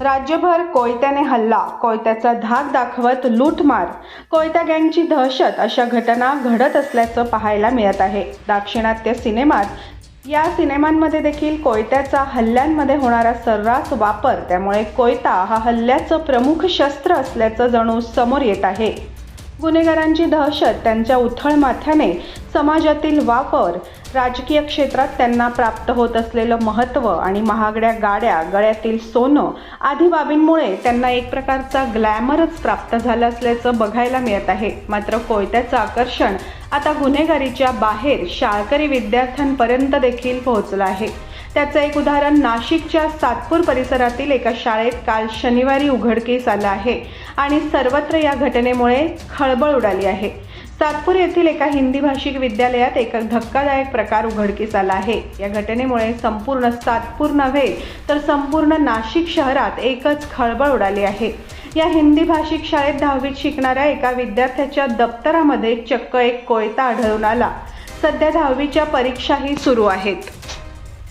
राज्यभर कोयत्याने हल्ला कोयत्याचा धाक दाखवत लूटमार कोयत्या गँगची दहशत अशा घटना घडत असल्याचं पाहायला मिळत आहे. दाक्षिणात्य सिनेमात या सिनेमांमध्ये देखील कोयत्याचा हल्ल्यांमध्ये होणारा सर्रास वापर त्यामुळे कोयता हा हल्ल्याचं प्रमुख शस्त्र असल्याचं जणू समोर येत आहे. गुन्हेगारांची दहशत त्यांच्या उथळ माथ्याने समाजातील वापर राजकीय क्षेत्रात त्यांना प्राप्त होत असलेलं महत्त्व आणि महागड्या गाड्या गळ्यातील सोनं आदी बाबींमुळे त्यांना एक प्रकारचा ग्लॅमरच प्राप्त झाला असल्याचं बघायला मिळत आहे. मात्र कोयत्याचं आकर्षण आता गुन्हेगारीच्या बाहेर शाळकरी विद्यार्थ्यांपर्यंत देखील पोहोचलं आहे. त्याचं एक उदाहरण नाशिकच्या सातपूर परिसरातील एका शाळेत काल शनिवारी उघडकीस आलं आहे. आणि सर्वत्र या घटनेमुळे खळबळ उडाली आहे. सातपूर येथील एका हिंदी भाषिक विद्यालयात एक धक्कादायक प्रकार उघडकीस आला आहे. या घटनेमुळे संपूर्ण सातपूर नव्हे तर संपूर्ण नाशिक शहरात एकच खळबळ उडाली आहे. या हिंदी भाषिक शाळेत दहावीत शिकणाऱ्या एका विद्यार्थ्याच्या दप्तरामध्ये चक्क एक कोयता आढळून आला. सध्या दहावीच्या परीक्षाही सुरू आहेत.